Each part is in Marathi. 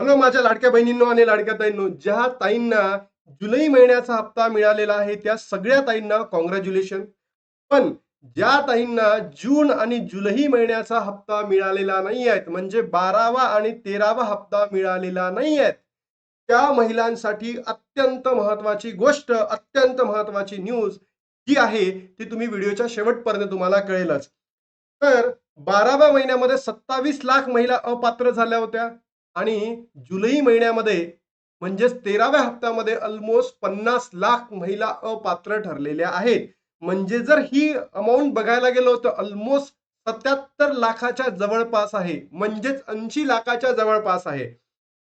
हॅलो माझ्या लाडक्या बहिणींनो आणि लाडक्या ताईंनो ज्या ताईंना जुलै महिन्याचा हप्ता मिळालेला आहे त्या सगळ्या ताईंना कॉंग्रॅच्युलेशन पण ज्या ताईंना जून आणि जुलै महिन्याचा हप्ता मिळालेला नाही आहेत म्हणजे बारावा आणि तेरावा हप्ता मिळालेला नाही आहेत त्या महिलांसाठी अत्यंत महत्वाची गोष्ट अत्यंत महत्वाची न्यूज जी आहे ती तुम्ही व्हिडिओच्या शेवटपर्यंत तुम्हाला कळेलच. तर बाराव्या महिन्यामध्ये सत्तावीस लाख महिला अपात्र झाल्या होत्या. आणि जुलै महिन्यामध्ये म्हणजेच तेराव्या हप्त्यामध्ये ऑलमोस्ट पन्नास लाख महिला अपात्र ठरलेल्या आहेत. म्हणजे जर ही अमाऊंट बघायला गेलो तर ऑलमोस्ट सत्याहत्तर लाखाच्या जवळपास आहे. म्हणजेच ऐंशी लाखाच्या जवळपास आहे.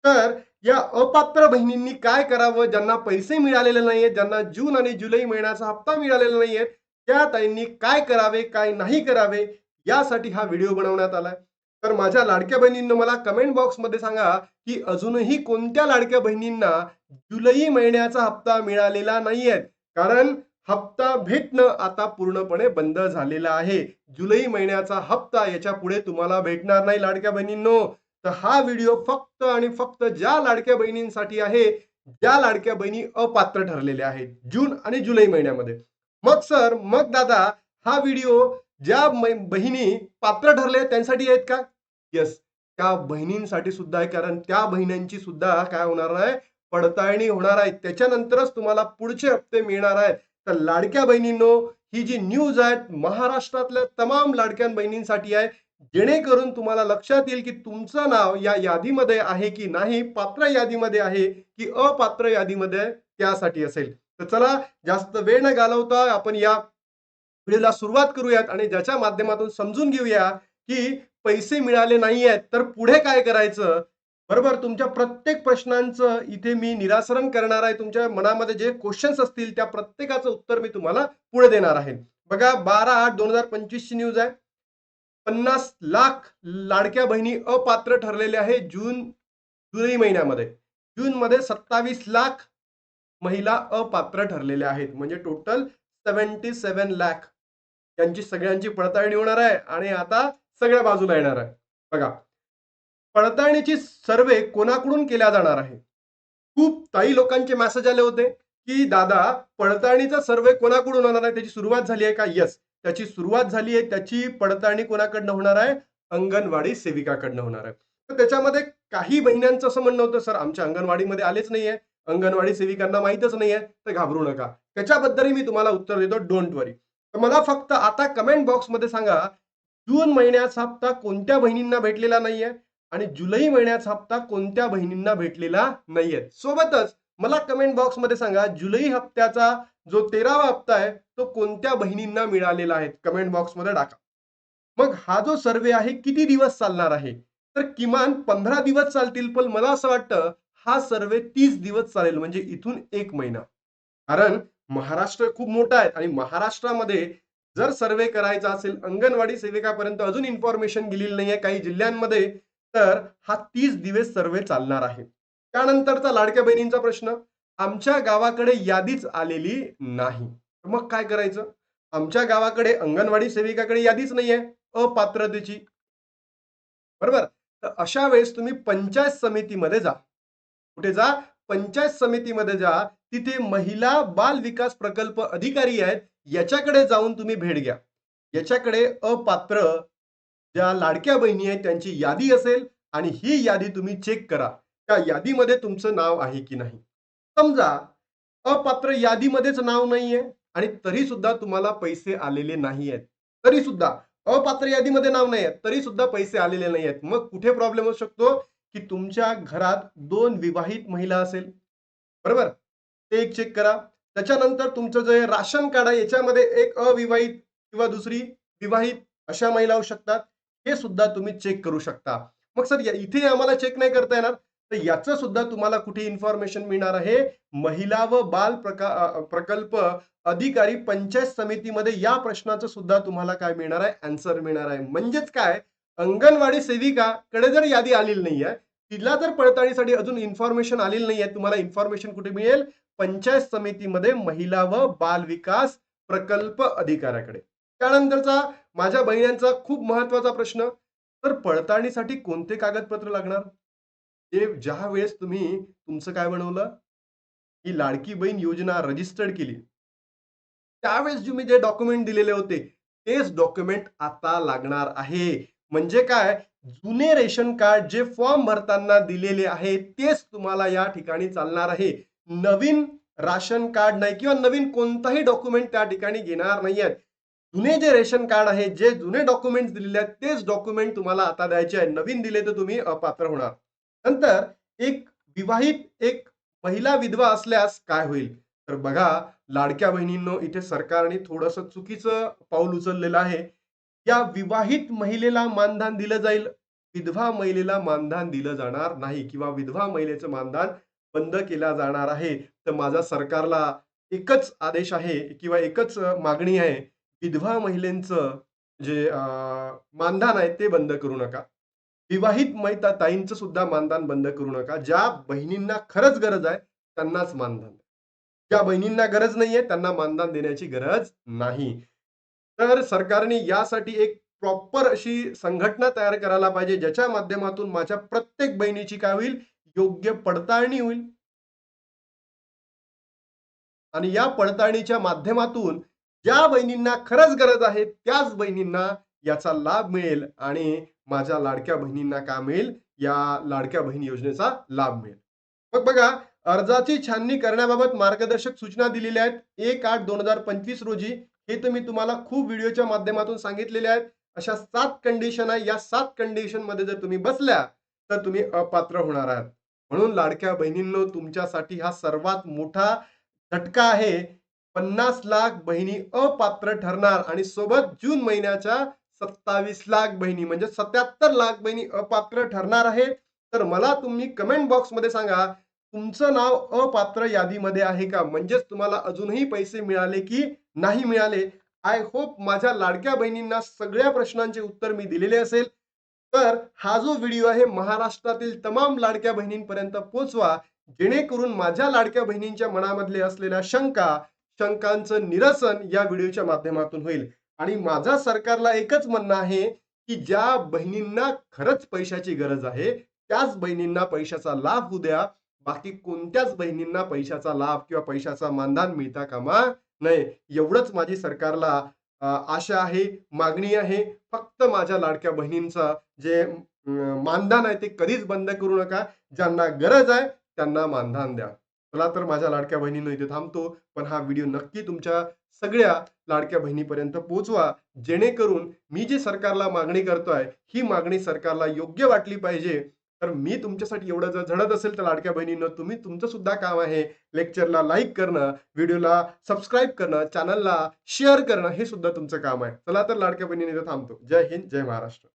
तर या अपात्र बहिणींनी काय करावं? ज्यांना पैसे मिळालेले नाहीयेत ज्यांना जून आणि जुलै महिन्याचा हप्ता मिळालेला नाहीये त्या ताईंनी काय करावे काय नाही करावे? यासाठी हा व्हिडिओ बनवण्यात आलाय. तर माझ्या लाडक्या बहिणींना मला कमेंट बॉक्समध्ये सांगा की अजूनही कोणत्या लाडक्या बहिणींना जुलै महिन्याचा हप्ता मिळालेला नाहीये. कारण हप्ता भेटणं आता पूर्णपणे बंद झालेला आहे. जुलै महिन्याचा हप्ता याच्यापुढे तुम्हाला भेटणार नाही लाडक्या बहिणींनो. तर हा व्हिडिओ फक्त आणि फक्त ज्या लाडक्या बहिणींसाठी आहे ज्या लाडक्या बहिणी अपात्र ठरलेल्या आहेत जून आणि जुलै महिन्यामध्ये. मग सर मग दादा हा व्हिडिओ ज्या बहिणी पात्र ठरले त्यांसाठी आहेत का? येस त्या बहिणींसाठी सुद्धा आहे. कारण त्या बहिणींची सुद्धा काय होणार आहे? पडताळणी होणार आहे. त्याच्यानंतरच तुम्हाला पुढचे हप्ते मिळणार आहेत. तर लाडक्या बहिणींनो ही जी न्यूज आहे महाराष्ट्रातल्या तमाम लाडक्या बहिणींसाठी आहे. जेणेकरून तुम्हाला लक्षात येईल की तुमचं नाव या यादीमध्ये आहे की नाही. पात्र यादीमध्ये आहे की अपात्र यादीमध्ये त्यासाठी असेल. तर चला जास्त वेळ न घालवता आपण या व्हिडिओला सुरुवात करूयात आणि ज्याच्या माध्यमातून समजून घेऊया की पैसे मिळाले नाही आहेत तर पुढे काय करायचं? बरोबर तुमच्या प्रत्येक प्रश्नांचं इथे मी निरासरण करणार आहे. तुमच्या मनामध्ये जे क्वेश्चन्स असतील त्या प्रत्येकाचं उत्तर मी तुम्हाला पुढे देणार आहे. बघा बारा आठ दोन हजार पंचवीस ची न्यूज आहे. पन्नास लाख लाडक्या बहिणी अपात्र ठरलेल्या आहे जून जुलै महिन्यामध्ये. जून मध्ये सत्तावीस लाख महिला अपात्र ठरलेल्या आहेत. म्हणजे टोटल सेव्हन्टी सेव्हन लाख. यांची सगळ्यांची पडताळणी होणार आहे. आणि आता सगळ्या बाजूला येणार आहे. बघा. पडताळणीची सर्वे कोणाकडून केल्या जाणार आहे? खूप काही लोकांचे मेसेज आले होते की दादा पडताळणीचा सर्वे कोणाकडून होणार आहे? त्याची सुरुवात झाली आहे का? यस त्याची सुरुवात झाली आहे त्याची पडताळणी कोणाकडनं होणार आहे? अंगणवाडी सेविकाकडनं होणार आहे. तर त्याच्यामध्ये काही महिन्यांचं असं म्हणणं होतं सर आमच्या अंगणवाडीमध्ये आलेच नाहीये. अंगणवाडी सेविकांना माहीतच नाहीये. तर घाबरू नका. त्याच्याबद्दलही मी तुम्हाला उत्तर देतो. डोंट वरी तर मला फक्त आता कमेंट बॉक्समध्ये सांगा जून महिन्याचा हप्ता कोणत्या बहिणींना भेटलेला नाहीये आणि जुलै महिन्याचा हप्ता कोणत्या बहिणींना भेटलेला नाहीये. सोबतच मला कमेंट बॉक्समध्ये सांगा जुलै हप्त्याचा जो तेरावा हप्ता आहे तो कोणत्या बहिणींना मिळालेला आहे? कमेंट बॉक्समध्ये टाका. मग हा जो सर्वे आहे किती दिवस चालणार आहे? तर किमान पंधरा दिवस चालतील पण मला असं वाटतं हा सर्वे तीस दिवस चालेल म्हणजे इथून एक महिना. कारण महाराष्ट्र खूप मोठा आहे आणि महाराष्ट्रामध्ये जर सर्वे करायचा असेल अंगणवाडी सेविकापर्यंत अजून इन्फॉर्मेशन गेलेली नाहीये काही जिल्ह्यांमध्ये तर हा तीस दिवस सर्वे चालणार आहे. त्यानंतरचा लाडक्या बहिणींचा प्रश्न आमच्या गावाकडे यादीच आलेली नाही. मग काय करायचं? आमच्या गावाकडे अंगणवाडी सेविकाकडे यादीच नाहीये अपात्रतेची. बरोबर? तर अशा वेळेस तुम्ही पंचायत समितीमध्ये जा. कुठे जा? पंचायत समितीमध्ये जा तिथे महिला बाल विकास प्रकल्प अधिकारी आहेत. याच्याकडे जाऊन तुम्ही भेट घ्या. याच्याकडे अपात्र ज्या लाडक्या बहिणी आहेत त्यांची यादी असेल आणि ही यादी तुम्ही चेक करा. त्या यादीमध्ये तुमचं नाव आहे की नाही. समजा अपात्र यादीमध्येच नाव नाहीये आणि तरी सुद्धा तुम्हाला पैसे आलेले नाही आहेत तरी सुद्धा अपात्र यादीमध्ये नाव नाही आहेत तरी सुद्धा पैसे आलेले नाही आहेत मग कुठे प्रॉब्लेम असू शकतो? की तुमच्या घरात दोन विवाहित महिला असेल. बरोबर? ते एक चेक करा. त्याच्यानंतर तुमचं जे राशन कार्ड आहे याच्यामध्ये एक अविवाहित किंवा दुसरी विवाहित अशा महिला होऊ शकतात. हे सुद्धा तुम्ही चेक करू शकता. मग सर इथे आम्हाला चेक नाही करता येणार. तर याचं सुद्धा तुम्हाला कुठे इन्फॉर्मेशन मिळणार आहे? महिला व बाल प्रका प्रकल्प अधिकारी पंचायत समितीमध्ये या प्रश्नाचं सुद्धा तुम्हाला काय मिळणार आहे? आन्सर मिळणार आहे. म्हणजेच काय? अंगणवाडी सेविकाकडे जर यादी आलेली नाहीये तिला जर पडताळणीसाठी अजून इन्फॉर्मेशन आलेली नाहीये तुम्हाला इन्फॉर्मेशन कुठे मिळेल? पंचायत समितीमध्ये महिला व बाल विकास प्रकल्प अधिकाऱ्याकडे. त्यानंतरचा माझ्या बहिण्यांचा खूप महत्त्वाचा प्रश्न तर पडताळणीसाठी कोणते कागदपत्र लागणार? ते ज्या वेळेस तुम्ही तुमचं काय बनवलं? ही लाडकी बहीण योजना रजिस्टर्ड केली. त्यावेळेस तुम्ही जे डॉक्युमेंट दिलेले होते तेच डॉक्युमेंट आता लागणार आहे. म्हणजे काय? जुने रेशन कार्ड जे फॉर्म भरताना दिलेले आहे तेच तुम्हाला या ठिकाणी चालणार आहे. नवीन राशन कार्ड नाही किंवा नवीन कोणताही डॉक्युमेंट त्या ठिकाणी घेणार नाही आहेत जुने जे रेशन कार्ड आहे जे जुने डॉक्युमेंट दिलेले आहेत तेच डॉक्युमेंट तुम्हाला आता द्यायचे आहे. नवीन दिले तर तुम्ही अपात्र होणार. नंतर एक विवाहित एक महिला विधवा असल्यास काय होईल? तर बघा लाडक्या बहिणींनो इथे सरकारने थोडस चुकीचं पाऊल उचललेलं आहे. या विवाहित महिलेला मानधन दिलं जाईल. विधवा महिलेला मानधन दिलं जाणार नाही किंवा विधवा महिलेचं मानधन बंद केला जाणार आहे. तर माझा सरकारला एकच आदेश आहे किंवा एकच मागणी आहे. विधवा महिलेंचं जे मानधन आहे ते बंद करू नका. विवाहित मैता ताईंचं सुद्धा मानधन बंद करू नका. ज्या बहिणींना खरंच गरज आहे त्यांनाच मानधन. ज्या बहिणींना गरज नाहीये त्यांना मानधन देण्याची गरज नाही. तर सरकारने यासाठी एक प्रॉपर अशी संघटना तयार करायला पाहिजे ज्याच्या माध्यमातून माझ्या प्रत्येक बहिणीची काय होईल? योग्य पडताळणी होईल. आणि या पडताळणीच्या माध्यमातून ज्या बहिणींना खरंच गरज आहे त्याच बहिणींना याचा लाभ मिळेल आणि माझ्या लाडक्या बहिणींना काय मिळेल? या लाडक्या बहीण योजनेचा लाभ मिळेल. मग बघा अर्जाची छाननी करण्याबाबत मार्गदर्शक सूचना दिलेल्या आहेत. एक आठ दोन हजार पंचवीस रोजी हे तर मी तुम्हाला खूप व्हिडिओच्या माध्यमातून सांगितलेले आहेत. अशा सात कंडिशन आहे. या सात कंडिशनमध्ये जर तुम्ही बसल्या तर तुम्ही अपात्र होणार आहात. म्हणून लाडक्या बहिणींनो तुमच्यासाठी हा सर्वात मोठा झटका आहे. पन्नास लाख बहिणी अपात्र ठरणार आणि सोबत जून महिन्याच्या सत्तावीस लाख बहिणी म्हणजे सत्याहत्तर लाख बहिणी अपात्र ठरणार आहेत. तर मला तुम्ही कमेंट बॉक्समध्ये सांगा तुमचं नाव अपात्र यादीमध्ये आहे का? म्हणजेच तुम्हाला अजूनही पैसे मिळाले की नाही मिळाले? आय होप माझ्या लाडक्या बहिणींना सगळ्या प्रश्नांचे उत्तर मी दिलेले असेल. तर हा जो व्हिडिओ आहे महाराष्ट्रातील तमाम लाडक्या बहिणींपर्यंत पोहोचवा जेणेकरून माझ्या लाडक्या बहिणींच्या मनामधले असलेल्या शंका शंकांचं निरसन या व्हिडिओच्या माध्यमातून होईल. आणि माझा सरकारला एकच म्हणणं आहे की ज्या बहिणींना खरंच पैशाची गरज आहे त्याच बहिणींना पैशाचा लाभ होऊ द्या. बाकी कोणत्याच बहिणींना पैशाचा लाभ किंवा पैशाचा मानधन मिळता कामा नये. एवढंच माझी सरकारला आशा आहे मागणी आहे फक्त माझ्या लाडक्या बहिणींचा जे मानधन आहे ते कधीच बंद करू नका. ज्यांना गरज आहे त्यांना मानधन द्या. चला तर माझ्या लाडक्या बहिणींनो इथे थांबतो पण हा व्हिडिओ नक्की तुमच्या सगळ्या लाडक्या बहिणीपर्यंत पोहोचवा. जेणेकरून मी जी सरकारला मागणी करतोय ही मागणी सरकारला योग्य वाटली पाहिजे. तर मी तुमच्यासाठी एवढं जर झडत असेल तर लाडक्या बहिणीनं तुम्ही तुमचं सुद्धा काम आहे लेक्चरला लाईक करणं व्हिडिओला सबस्क्राईब करणं चॅनलला शेअर करणं हे सुद्धा तुमचं काम आहे. चला तर लाडक्या बहिणीने थांबतो. जय हिंद जय महाराष्ट्र.